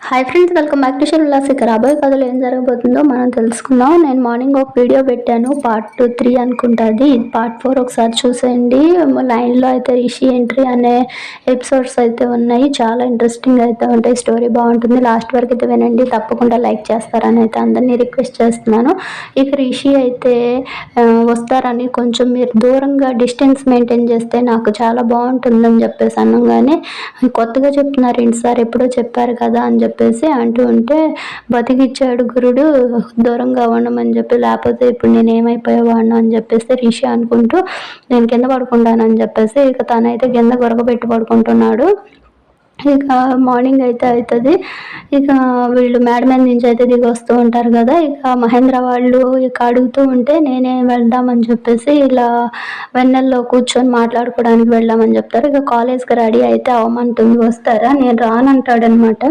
Hi friends welcome back to షెల్లాస్ ఇక రాబోయే కథలో ఏం జరగబోతుందో మనం తెలుసుకుందాం. నేను మార్నింగ్ ఒక వీడియో పెట్టాను పార్ట్ టూ త్రీ అనుకుంటుంది ఇది పార్ట్ ఫోర్ ఒకసారి చూసేయండి. లైన్లో అయితే రిషి ఎంట్రీ అనే ఎపిసోడ్స్ అయితే ఉన్నాయి. చాలా ఇంట్రెస్టింగ్ అయితే ఉంటాయి. స్టోరీ బాగుంటుంది. లాస్ట్ వరకు అయితే వినండి. తప్పకుండా లైక్ చేస్తారని అయితే అందరినీ రిక్వెస్ట్ చేస్తున్నాను. ఇక రిషి అయితే వస్తారని కొంచెం మీరు దూరంగా డిస్టెన్స్ మెయింటైన్ చేస్తే నాకు చాలా బాగుంటుందని చెప్పేసి అనగానే కొత్తగా చెప్తున్నారు. ఏంటి సార్ ఎప్పుడో చెప్పారు కదా అని చెప్పేసి అంటూ ఉంటే బతికిచ్చాడు గురుడు దూరంగా ఉండమని చెప్పి లేకపోతే ఇప్పుడు నేను ఏమైపోయేవాడిను అని చెప్పేసి రిషి అనుకుంటూ నేను కింద పడుకుంటానని చెప్పేసి ఇక తనైతే కింద గొరగబెట్టి పడుకుంటున్నాడు. ఇక మార్నింగ్ అయితే అవుతుంది ఇక వీళ్ళు మేడ మీద నుంచి అయితే దిగి వస్తూ ఉంటారు కదా ఇక మహేంద్ర వాళ్ళు ఇక అడుగుతూ ఉంటే నేనే వెళ్దామని చెప్పేసి ఇలా వెన్నెల్లో కూర్చొని మాట్లాడుకోవడానికి వెళ్దామని చెప్తారు. ఇక కాలేజ్కి రెడీ అయితే అవమంటుంది వస్తారా? నేను రానంటాడనమాట.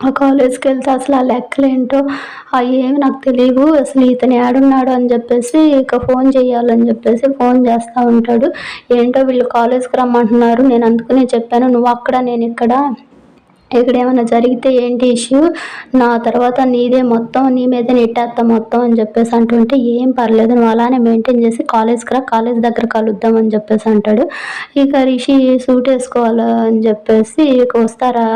ఆ కాలేజ్కి వెళ్తే అసలు ఆ లెక్కలు ఏంటో అవి ఏమి నాకు తెలియవు అసలు ఇతను ఏడున్నాడు అని చెప్పేసి ఇక ఫోన్ చేయాలని చెప్పేసి ఫోన్ చేస్తూ ఉంటాడు. ఏంటో వీళ్ళు కాలేజ్కి రమ్మంటున్నారు నేను అందుకనే చెప్పాను నువ్వు అక్కడ నేను ఇక్కడ ఇక్కడ ఏమైనా జరిగితే ఏంటి ఇష్యూ? నా తర్వాత నీదే మొత్తం నీ మీద నెట్టేస్తా మొత్తం అని చెప్పేసి అంటుంటే ఏం పర్లేదు నువ్వు అలానే మెయింటైన్ చేసి కాలేజ్కి రా కాలేజ్ దగ్గర కలుద్దాం అని చెప్పేసి అంటాడు. ఇక రిషి సూట్ వేసుకోవాలా అని చెప్పేసి ఇక వస్తారా?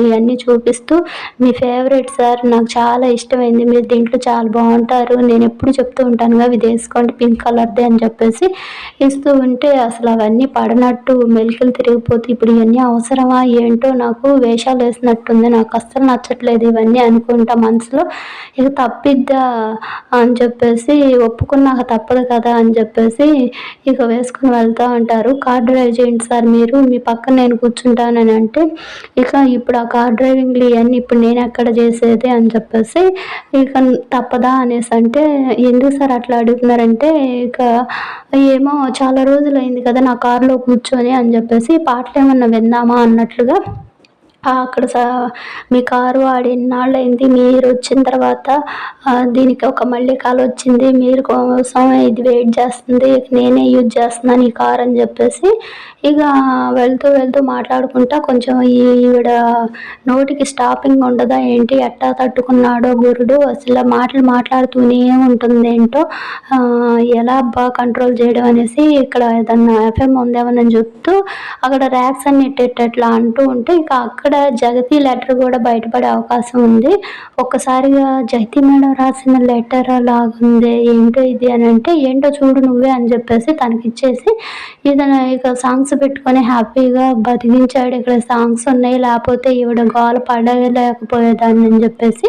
ఇవన్నీ చూపిస్తూ మీ ఫేవరెట్ సార్ నాకు చాలా ఇష్టమైంది మీరు దీంట్లో చాలా బాగుంటారు నేను ఎప్పుడు చెప్తూ ఉంటానుగా ఇది వేసుకోండి పింక్ కలర్దే అని చెప్పేసి ఇస్తూ ఉంటే అసలు అవన్నీ పడనట్టు మెలికలు తిరిగిపోతే ఇప్పుడు ఇవన్నీ అవసరమా? ఏంటో నాకు వేషాలు వేసినట్టుంది. నాకు అస్సలు నచ్చట్లేదు ఇవన్నీ అనుకుంటా మనసులో. ఇక తప్పిద్దా అని చెప్పేసి ఒప్పుకున్నాక తప్పదు కదా అని చెప్పేసి ఇక వేసుకుని వెళ్తా ఉంటారు. కార్ డ్రైవ్ చేయండి సార్ మీరు మీ పక్కన నేను కూర్చుంటానని అంటే ఇక ఇప్పుడు ఆ కార్ డ్రైవింగ్లు ఇవన్నీ ఇప్పుడు నేను ఎక్కడ చేసేది అని చెప్పేసి ఇక తప్పదా అనేసి అంటే ఎందుకు సార్ అట్లా అడుగుతున్నారంటే ఇక ఏమో చాలా రోజులు అయింది కదా నా కారులో కూర్చొని అని చెప్పేసి పాటలు ఏమన్నా విందామా అన్నట్లుగా అక్కడ స మీ కారు వాడి ఎన్నాళ్ళు అయింది మీరు వచ్చిన తర్వాత దీనికి ఒక మళ్ళీ కాల్ వచ్చింది. మీరు కోసం ఇది వెయిట్ చేస్తుంది. నేనే యూజ్ చేస్తున్నాను ఈ కార్ అని చెప్పేసి ఇక వెళ్తూ వెళ్తూ మాట్లాడుకుంటా కొంచెం ఈవిడ నోటికి స్టాపింగ్ ఉండదా ఏంటి? ఎట్టా తట్టుకున్నాడో గురుడు? అసలు మాటలు మాట్లాడుతూనే ఉంటుంది ఏంటో ఎలా బాగా కంట్రోల్ చేయడం అనేసి ఇక్కడ ఏదన్నా ఎఫ్ఎం ఉందేమని చెప్తూ అక్కడ ర్యాక్స్ అన్ని ఎట్టేటట్లా అంటూ ఉంటే ఇక అక్కడ జగతి లెటర్ కూడా బయటపడే అవకాశం ఉంది. ఒక్కసారిగా జగతి మేడం రాసిన లెటర్ లాగుంది ఏంటో ఇది అని అంటే ఏంటో చూడు నువ్వే అని చెప్పేసి తనకి ఇచ్చేసి ఇతను ఇక సాంగ్స్ పెట్టుకొని హ్యాపీగా బతికించాడు. ఇక్కడ సాంగ్స్ ఉన్నాయి లేకపోతే ఈవిడ గోల పడలేకపోయేదాన్ని అని చెప్పేసి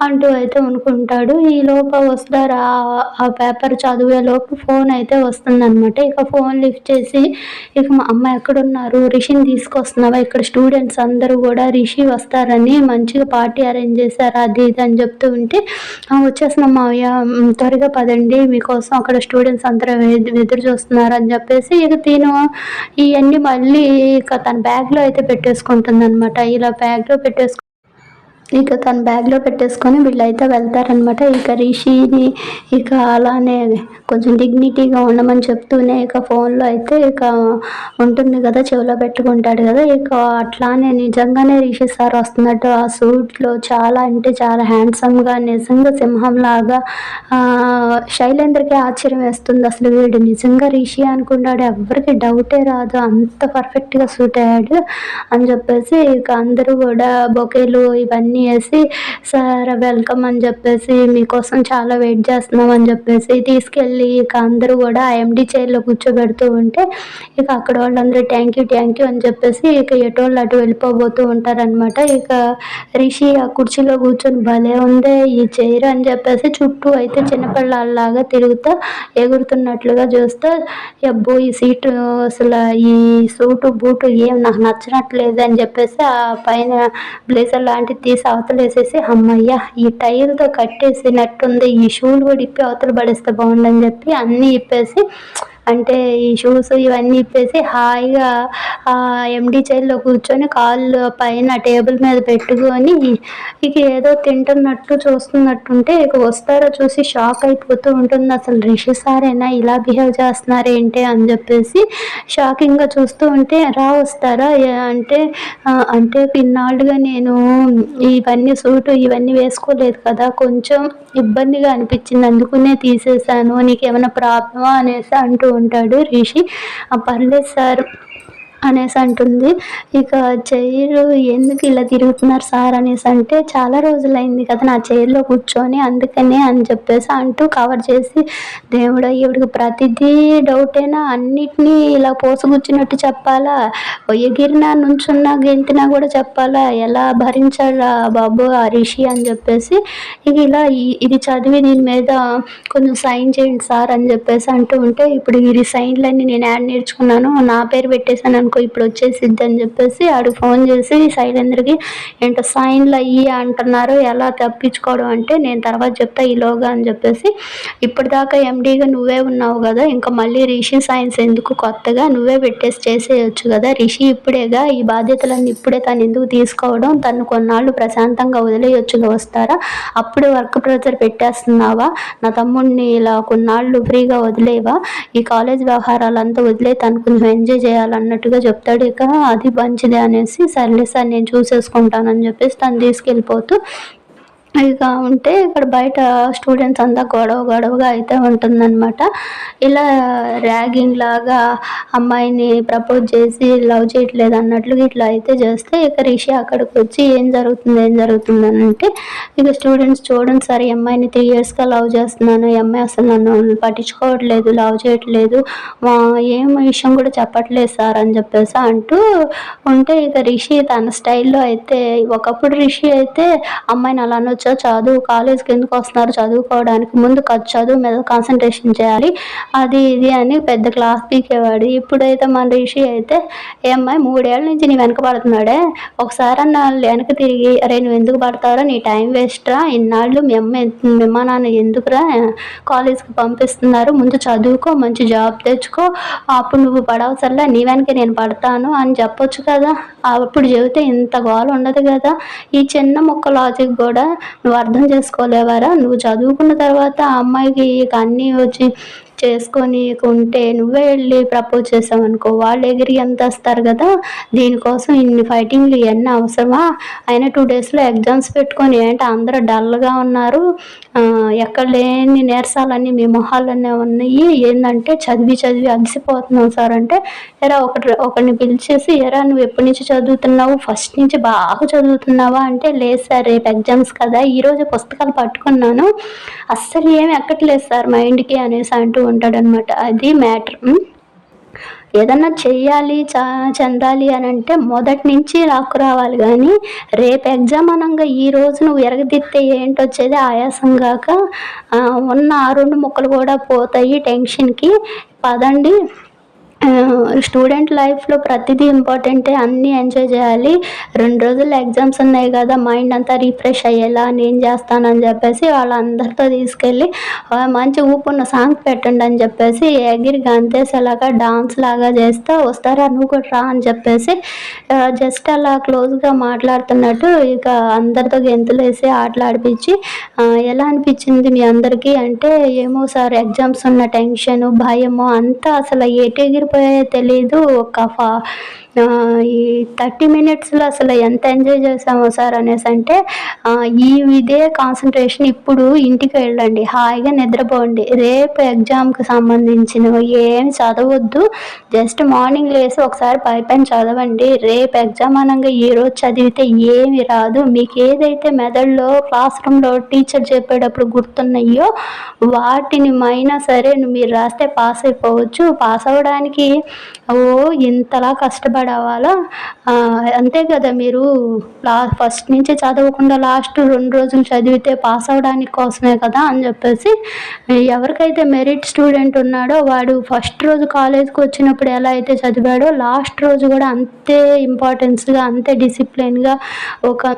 అంటూ అయితే అనుకుంటాడు ఈ లోప వస్తారు ఆ- ఆ పేపర్ చదివే లోపు ఫోన్ అయితే వస్తుందన్నమాట. ఇక ఫోన్ లిఫ్ట్ చేసి ఇక మా అమ్మ ఎక్కడున్నారు? రిషిని తీసుకొస్తున్నావా? ఇక్కడ స్టూడెంట్స్ అందరూ కూడా రిషి వస్తారని మంచిగా పార్టీ అరేంజ్ చేశారు అది ఇది అని చెప్తూ ఉంటే వచ్చేస్తున్నాం మావయ్య త్వరగా పదండి మీకోసం అక్కడ స్టూడెంట్స్ అందరూ ఎదురు చూస్తున్నారు అని చెప్పేసి ఇక తిను. ఇవన్నీ మళ్ళీ ఇక తన బ్యాగ్లో అయితే పెట్టేసుకుంటుంది అనమాట ఇలా బ్యాగ్లో పెట్టేసుకు ఇక తన బ్యాగ్లో పెట్టేసుకొని వీళ్ళైతే వెళ్తారనమాట ఇక రిషిని ఇక అలానే కొంచెం డిగ్నిటీగా ఉండమని చెప్తూనే ఇక ఫోన్లో అయితే ఇక ఉంటుంది కదా చెవిలో పెట్టుకుంటాడు కదా. ఇక అట్లానే నిజంగానే రిషి సార్ వస్తున్నట్టు ఆ సూట్లో చాలా అంటే చాలా హ్యాండ్సమ్గా నిజంగా సింహంలాగా ఆ, శైలేంద్రకి ఆశ్చర్యం వేస్తుంది. అసలు వీడు నిజంగా రిషి అనుకున్నాడు. ఎవరికి డౌటే రాదు. అంత పర్ఫెక్ట్గా సూట్ అయ్యాడు అని చెప్పేసి ఇక అందరూ కూడా బొకేలు ఇవన్నీ వేసి సార్ వెల్కమ్ అని చెప్పేసి మీకోసం చాలా వెయిట్ చేస్తున్నాం అని చెప్పేసి తీసుకెళ్ళి ఇక అందరూ కూడా ఎండి చైర్లో కూర్చోబెడుతూ ఉంటే ఇక అక్కడ వాళ్ళందరూ థ్యాంక్ యూ థ్యాంక్ యూ అని చెప్పేసి ఇక ఎటోళ్ళు అటు వెళ్ళిపోబోతూ ఉంటారనమాట ఇక రిషి ఆ కుర్చీలో కూర్చొని భలే ఉందే ఈ చైర్ అని చెప్పేసి చుట్టూ అయితే చిన్నపిల్లలాగా తిరుగుతా ఎగురుతున్నట్లుగా చూస్తే అబ్బో ఈ సీటు అసలు ఈ సూటు బూటు ఏం నాకు నచ్చినట్లేదు అని చెప్పేసి ఆ పైన బ్లేజర్ లాంటిది తీసి అవతలు వేసేసి అమ్మయ్య ఈ టైర్తో కట్టేసినట్టుంది ఈ షూలు కూడా ఇప్పి అవతలు పడేస్తే బాగుండని చెప్పి అన్నీ ఇప్పేసి అంటే ఈ షూస్ ఇవన్నీ ఇప్పేసి హాయిగా ఎండి చైర్లో కూర్చొని కాళ్ళు పైన టేబుల్ మీద పెట్టుకొని ఇక ఏదో తింటున్నట్టు చూస్తున్నట్టుంటే ఇక వస్తారో చూసి షాక్ అయిపోతూ ఉంటుంది. అసలు రిషి సారేనా ఇలా బిహేవ్ చేస్తున్నారు ఏంటి అని చెప్పేసి షాకింగ్గా చూస్తూ ఉంటే రా వస్తారా? అంటే అంటే ఇన్నాళ్ళుగా నేను ఇవన్నీ సూటు ఇవన్నీ వేసుకోలేదు కదా కొంచెం ఇబ్బందిగా అనిపించింది అందుకునే తీసేసాను నీకు ఏమైనా ప్రాబ్లమా? అనేసి అంటూ ఉంటాడు రిషి. పర్లేదు సార్. అనేసి అంటుంది. ఇక చైర్ ఎందుకు ఇలా తిరుగుతున్నారు సార్ అనేసి అంటే చాలా రోజులైంది కదా నా చైర్లో కూర్చొని అందుకనే అని చెప్పేసి అంటూ కవర్ చేసి దేవుడు ఈవిడికి ప్రతిదీ డౌటేనా? అన్నిటినీ ఇలా పోసుగుచ్చినట్టు చెప్పాలా? ఎగిరినా నుంచున్నా గెంతినా కూడా చెప్పాలా? ఎలా భరించాలా బాబు ఆ రిషి? అని చెప్పేసి ఇక ఇలా ఇది చదివి దీని మీద కొంచెం సైన్ చేయండి సార్ అని చెప్పేసి అంటూ ఉంటే ఇప్పుడు ఇది సైన్లన్నీ నేను యాడ్ నేర్చుకున్నాను. నా పేరు పెట్టేశాను అనుకో ఇప్పుడు వచ్చేసిద్ది అని చెప్పేసి ఆడు ఫోన్ చేసి శైలేంద్రకి ఏంటో సైన్లు అయ్యి అంటున్నారు ఎలా తప్పించుకోవడం అంటే నేను తర్వాత చెప్తా ఈలోగా అని చెప్పేసి ఇప్పటిదాకా ఎండీగా నువ్వే ఉన్నావు కదా ఇంకా మళ్ళీ రిషి సైన్స్ ఎందుకు కొత్తగా? నువ్వే పెట్టేసి చేసేయచ్చు కదా రిషి ఇప్పుడేగా ఈ బాధ్యతలన్నీ ఇప్పుడే తను ఎందుకు తీసుకోవడం? తను కొన్నాళ్ళు ప్రశాంతంగా వదిలేయొచ్చుగా వస్తారా? అప్పుడు వర్క్ ప్రెజర్ పెట్టేస్తున్నావా? నా తమ్ముడిని ఇలా కొన్నాళ్ళు ఫ్రీగా వదిలేవా? ఈ కాలేజ్ వ్యవహారాలంతా వదిలే తను కొంచెం ఎంజాయ్ చేయాలన్నట్టుగా ఏదో చెప్తాడు ఇక అది మంచిదే అనేసి సర్లే సార్ నేను చూసేసుకుంటానని చెప్పేసి తను తీసుకెళ్ళిపోతూ ఇక ఉంటే ఇక్కడ బయట స్టూడెంట్స్ అంతా గొడవ గొడవగా అయితే ఉంటుందన్నమాట. ఇలా ర్యాగింగ్ లాగా అమ్మాయిని ప్రపోజ్ చేసి లవ్ చేయట్లేదు అన్నట్లు ఇట్లా అయితే చేస్తే ఇక రిషి అక్కడికి వచ్చి ఏం జరుగుతుంది ఏం జరుగుతుంది అని అంటే ఇక స్టూడెంట్స్ చూడండి సార్ ఈ అమ్మాయిని త్రీ ఇయర్స్గా లవ్ చేస్తున్నాను ఈ అమ్మాయి అసలు నన్ను పట్టించుకోవట్లేదు లవ్ చేయట్లేదు ఏం విషయం కూడా చెప్పట్లేదు సార్ అని చెప్పేసి అంటూ ఉంటే ఇక రిషి తన స్టైల్లో అయితే ఒకప్పుడు రిషి అయితే అమ్మాయిని అలా అనొచ్చు వచ్చా చదువు కాలేజ్కి ఎందుకు వస్తున్నారు. చదువుకోవడానికి ముందు చదువు మీద కాన్సన్ట్రేషన్ చేయాలి. అది ఇది అని పెద్ద క్లాస్ పీకేవాడు. ఇప్పుడైతే మన రిషి అయితే ఏ అమ్మాయి మూడేళ్ళ నుంచి నీ వెనక పడుతున్నాడే. ఒకసారి అన్న వెనక తిరిగి అరే నువ్వు ఎందుకు పడతారో నీ టైం వేస్ట్రా ఇన్నాళ్ళు మీ అమ్మ మీ నాన్న ఎందుకురా కాలేజ్కి పంపిస్తున్నారు. ముందు చదువుకో మంచి జాబ్ తెచ్చుకో. అప్పుడు నువ్వు పడవసల్లా నీ వెనక నేను పడతాను అని చెప్పొచ్చు కదా. అప్పుడు చెబితే ఇంత గోల ఉండదు కదా. ఈ చిన్న మొక్క లాజిక్ కూడా నువ్వు అర్థం చేసుకోలేవారా? నువ్వు చదువుకున్న తర్వాత ఆ అమ్మాయికి అన్నీ వచ్చి చేసుకొని ఉంటే నువ్వే వెళ్ళి ప్రపోజ్ చేసావనుకో వాళ్ళు ఎగిరి ఎంత వస్తారు కదా. దీనికోసం ఇన్ని ఫైటింగ్లు ఇవన్నీ అవసరమా? అయినా టూ డేస్లో ఎగ్జామ్స్ పెట్టుకొని ఏంటి అందరూ డల్గా ఉన్నారు? ఎక్కడ లేని నీరసాలన్నీ మీ మొహాలన్నీ ఉన్నాయి. ఏంటంటే చదివి చదివి అలసిపోతున్నావు సార్ అంటే ఎరా ఒకటి ఒకరిని పిలిచేసి ఎరా నువ్వు ఎప్పటి నుంచి చదువుతున్నావు? ఫస్ట్ నుంచి బాగా చదువుతున్నావా అంటే లేదు సార్ రేపు ఎగ్జామ్స్ కదా. ఈరోజు పుస్తకాలు పట్టుకున్నాను. అస్సలు ఏమి ఎక్కట్లేదు సార్ మైండ్కి అనేసి అంటూ ఉంటాడనమాట. అది మ్యాటర్. ఏదన్నా చెయ్యాలి చా చెందాలి అని అంటే మొదటి నుంచి రాకు రావాలి. కానీ రేపు ఎగ్జామ్ అనగా ఈ రోజు నువ్వు ఎరగదిత్తే ఏంటొచ్చేది ఆయాసం కాక ఉన్న ఆ రెండు ముక్కలు కూడా పోతాయి టెన్షన్కి. పదండి. స్టూడెంట్ లైఫ్లో ప్రతిదీ ఇంపార్టెంటే అన్నీ ఎంజాయ్ చేయాలి. రెండు రోజులు ఎగ్జామ్స్ ఉన్నాయి కదా మైండ్ అంతా రీఫ్రెష్ అయ్యేలా నేను చేస్తానని చెప్పేసి వాళ్ళందరితో తీసుకెళ్ళి మంచి ఊపున్న సాంగ్ పెట్టండి అని చెప్పేసి ఎగిరి గంతేసేలాగా డాన్స్ లాగా చేస్తే వస్తారా నువ్వు కూడా రా అని చెప్పేసి జస్ట్ అలా క్లోజ్గా మాట్లాడుతున్నట్టు ఇక అందరితో గెంతులు వేసి ఆటలాడిపించి ఎలా అనిపించింది మీ అందరికీ అంటే ఏమో సార్ ఎగ్జామ్స్ ఉన్న టెన్షన్ భయము అంతా అసలు ఎటు తెలీదు. ఒక ఫా ఈ థర్టీ మినిట్స్లో అసలు ఎంత ఎంజాయ్ చేసామో సార్ అనేసి అంటే ఈ ఇదే కాన్సన్ట్రేషన్ ఇప్పుడు ఇంటికి వెళ్ళండి హాయిగా నిద్రపోండి. రేపు ఎగ్జామ్కి సంబంధించినవి ఏమి చదవద్దు. జస్ట్ మార్నింగ్ లేసి ఒకసారి పై పైన చదవండి. రేపు ఎగ్జామ్ అనగా ఈరోజు చదివితే ఏమి రాదు. మీకు ఏదైతే మెదడులో క్లాస్ రూమ్లో టీచర్ చెప్పేటప్పుడు గుర్తున్నాయో వాటిని మైనా సరే మీరు రాస్తే పాస్ అయిపోవచ్చు. పాస్ అవ్వడానికి ఓ ఇంతలా కష్టపడి కష్టపడవాలా అంతే కదా మీరు లా ఫస్ట్ నుంచి చదవకుండా లాస్ట్ రెండు రోజులు చదివితే పాస్ అవడానికి కోసమే కదా అని చెప్పేసి ఎవరికైతే మెరిట్ స్టూడెంట్ ఉన్నాడో వాడు ఫస్ట్ రోజు కాలేజ్కి వచ్చినప్పుడు ఎలా అయితే చదివాడో లాస్ట్ రోజు కూడా అంతే ఇంపార్టెన్స్గా అంతే డిసిప్లిన్గా ఒక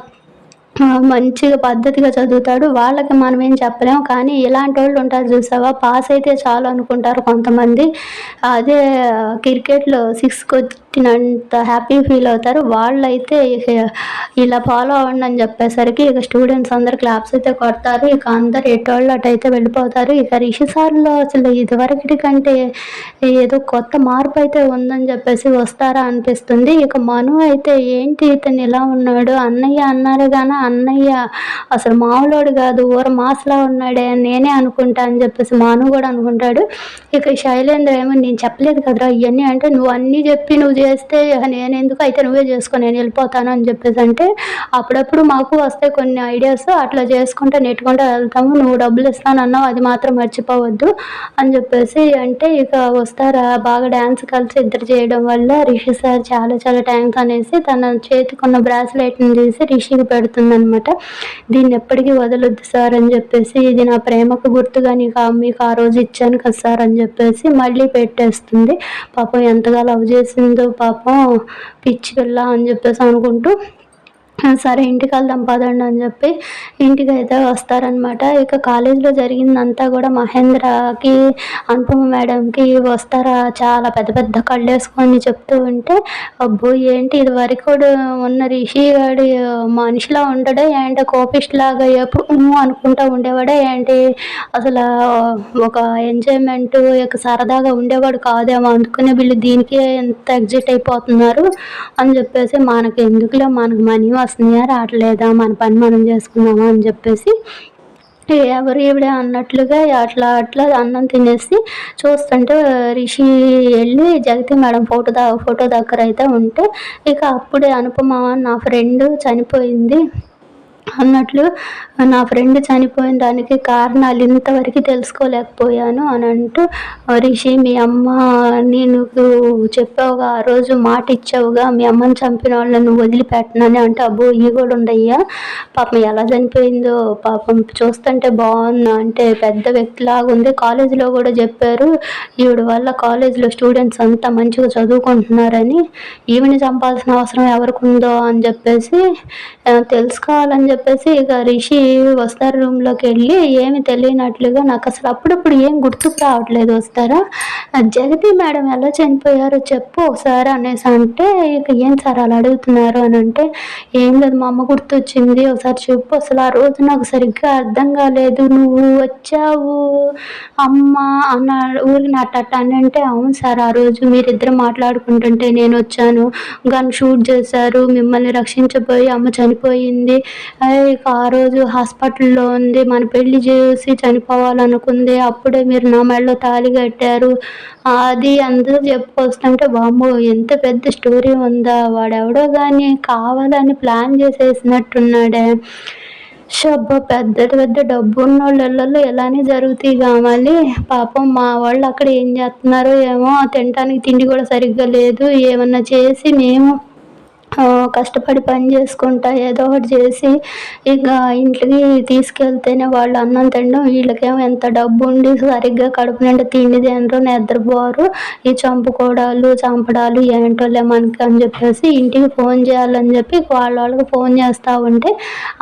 మంచిగా పద్ధతిగా చదువుతాడు. వాళ్ళకి మనం ఏం చెప్పలేము కానీ ఇలాంటి వాళ్ళు ఉంటారు చూసావా? పాస్ అయితే చాలు అనుకుంటారు కొంతమంది. అదే క్రికెట్లో సిక్స్కి వచ్చి తినంత హ్యాపీ ఫీల్ అవుతారు. వాళ్ళైతే ఇలా ఫాలో అవ్వండి అని చెప్పేసరికి ఇక స్టూడెంట్స్ అందరు క్లాప్స్ అయితే కొడతారు. ఇక అందరు ఎటోళ్ళు అటైతే వెళ్ళిపోతారు. ఇక రిషి సార్లో అసలు ఇదివరకటి కంటే ఏదో కొత్త మార్పు అయితే ఉందని చెప్పేసి వస్తారా అనిపిస్తుంది. ఇక మను అయితే ఏంటి ఇతను ఇలా ఉన్నాడు? అన్నయ్య అన్నారు కానీ అన్నయ్య అసలు మామూలోడు కాదు ఊర మాసలా ఉన్నాడే అని నేనే అనుకుంటా అని చెప్పేసి మాను కూడా అనుకుంటాడు. ఇక శైలేంద్ర ఏమో నేను చెప్పలేదు కదరా ఇవన్నీ అంటే నువ్వు అన్నీ చెప్పి నువ్వు చేస్తే నేను ఎందుకు అయితే నువ్వే చేసుకో నేను వెళ్ళిపోతాను అని చెప్పేసి అంటే అప్పుడప్పుడు మాకు వస్తాయి కొన్ని ఐడియాస్ అట్లా చేసుకుంటే నెట్టుకుంటూ వెళ్తాము. నువ్వు డబ్బులు ఇస్తానన్నావు అది మాత్రం మర్చిపోవద్దు అని చెప్పేసి అంటే ఇక వస్తారా? బాగా డ్యాన్స్ కలిసి ఇద్దరు చేయడం వల్ల రిషి సార్ చాలా చాలా థ్యాంక్స్ అనేసి తన చేతికున్న బ్రాస్లెట్ని తీసి రిషికి పెడుతుంది అనమాట దీన్ని ఎప్పటికీ వదలొద్దు సార్ అని చెప్పేసి ఇది నా ప్రేమకు గుర్తుగా నీకు మీకు ఆ రోజు ఇచ్చాను కదా సార్ అని చెప్పేసి మళ్ళీ పెట్టేస్తుంది. పాపం ఎంతగా లవ్ చేసిందో పాపం పిచ్చి పిల్ల అని చెప్పేసి అనుకుంటూ సరే ఇంటికి వెళ్దాం పదండి అని చెప్పి ఇంటికి అయితే వస్తారనమాట ఇక కాలేజీలో జరిగిందంతా కూడా మహేంద్రకి అనుపమ మేడంకి వస్తారా? చాలా పెద్ద పెద్ద కళ్ళు వేసుకొని చెప్తూ ఉంటే అబ్బో ఏంటి ఇది వరకు కూడా ఉన్న రిషి గాడి మనిషిలా ఉండడే? ఏంటి కోపిస్ట్ లాగా ఎప్పుడు అనుకుంటా ఉండేవాడే? ఏంటి అసలు ఒక ఎంజాయ్మెంట్ ఇక సరదాగా ఉండేవాడు కాదేమో అందుకనే వీళ్ళు దీనికి ఎంత ఎగ్జిట్ అయిపోతున్నారు అని చెప్పేసి మనకి ఎందుకులే మనకు మనీ వస్తున్నాయా రావట్లేదా మన పని మనం చేసుకుందామా అని చెప్పేసి ఎవరు ఈవిడ అన్నట్లుగా అట్లా అట్లా అన్నం తినేసి చూస్తుంటే రిషి వెళ్ళి జగతి మేడం ఫోటో దా ఫోటో దగ్గర అయితే ఉంటే ఇక అప్పుడే అనుపమ నా ఫ్రెండ్ చనిపోయింది. అన్నట్లు నా ఫ్రెండ్ చనిపోయిన దానికి కారణాలు ఇంతవరకు తెలుసుకోలేకపోయాను అని అంటూ రిషి మీ అమ్మ నేను చెప్పావుగా ఆ రోజు మాట ఇచ్చావుగా మీ అమ్మని చంపిన వాళ్ళని వదిలిపెట్టనని అంటే అబ్బో ఈ కూడా ఉండయ్యా? పాపం ఎలా చనిపోయిందో పాపం చూస్తుంటే బాగుంది అంటే పెద్ద వ్యక్తిలాగా ఉంది. కాలేజీలో కూడా చెప్పారు ఈవిడ వల్ల కాలేజీలో స్టూడెంట్స్ అంతా మంచిగా చదువుకుంటున్నారని ఈవిని చంపాల్సిన అవసరం ఎవరికి ఉందో అని చెప్పేసి తెలుసుకోవాలని చెప్పి చెప్పేసి ఇక రిషి వస్తారు రూమ్లోకి వెళ్ళి ఏమి తెలియనట్లుగా నాకు అసలు అప్పుడప్పుడు ఏం గుర్తుకు రావట్లేదు వస్తారా? జగతి మేడం ఎలా చనిపోయారో చెప్పు ఒకసారి అనేసి అంటే ఇక ఏం సార్ అలా అడుగుతున్నారు అని అంటే ఏం లేదు మా అమ్మ గుర్తొచ్చింది ఒకసారి చెప్పు అసలు ఆ రోజు నాకు సరిగ్గా అర్థం కాలేదు నువ్వు వచ్చావు అమ్మ అన్న ఊరికి నట్ట అని అంటే అవును సార్ ఆ రోజు మీరిద్దరు మాట్లాడుకుంటుంటే నేను వచ్చాను గన్ షూట్ చేశారు మిమ్మల్ని రక్షించబోయి అమ్మ చనిపోయింది ఇక ఆ రోజు హాస్పిటల్లో ఉంది. మన పెళ్ళి చేసి చనిపోవాలనుకుంది. అప్పుడే మీరు నా మెడలో తాళి కట్టారు. అది అందరూ చెప్పుకొస్తుంటే బామ్మో ఎంత పెద్ద స్టోరీ ఉందా. వాడెవడో కానీ కావాలని ప్లాన్ చేసేసినట్టున్నాడే. షబ్బ పెద్ద పెద్ద డబ్బు ఉన్న వాళ్ళల్లో ఇలానే జరుగుతాయి కావాలి పాపం మా వాళ్ళు అక్కడ ఏం చేస్తున్నారో ఏమో తినడానికి తిండి కూడా సరిగ్గా లేదు. ఏమన్నా చేసి మేము కష్టపడి పని చేసుకుంటా ఏదో ఒకటి చేసి ఇక ఇంటికి తీసుకెళ్తేనే వాళ్ళు అన్నం తినడం వీళ్ళకేమో ఎంత డబ్బు ఉండి సరిగ్గా కడుపు నిండా తిండి తినరు నిద్రపోరు. ఈ చంపుకోవడాలు చంపడాలు ఏంటోలే మనకి అని చెప్పేసి ఇంటికి ఫోన్ చేయాలని చెప్పి వాళ్ళ వాళ్ళకి ఫోన్ చేస్తూ ఉంటే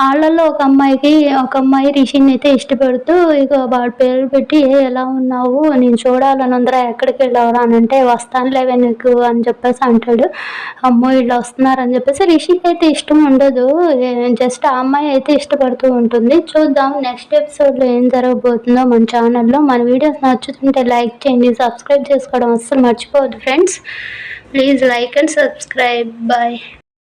వాళ్ళల్లో ఒక అమ్మాయికి ఒక అమ్మాయి రిషిని అయితే ఇష్టపడుతూ ఇక వాడి పేరు పెట్టి ఏ ఎలా ఉన్నావు? నేను చూడాలని ఉందరా ఎక్కడికి వెళ్ళవరా? అని అంటే వస్తానులేవే నీకు అని చెప్పేసి అంటాడు. అమ్మో వీళ్ళు వస్తున్నారు అని చెప్పేసి రిషికి అయితే ఇష్టం ఉండదు. జస్ట్ ఆ అమ్మాయి అయితే ఇష్టపడుతూ ఉంటుంది. చూద్దాం నెక్స్ట్ ఎపిసోడ్లో ఏం జరగబోతుందో మన ఛానల్లో మన వీడియోస్ నచ్చుతుంటే లైక్ చేయండి. సబ్స్క్రైబ్ చేసుకోవడం అస్సలు మర్చిపోవద్దు friends please like and subscribe bye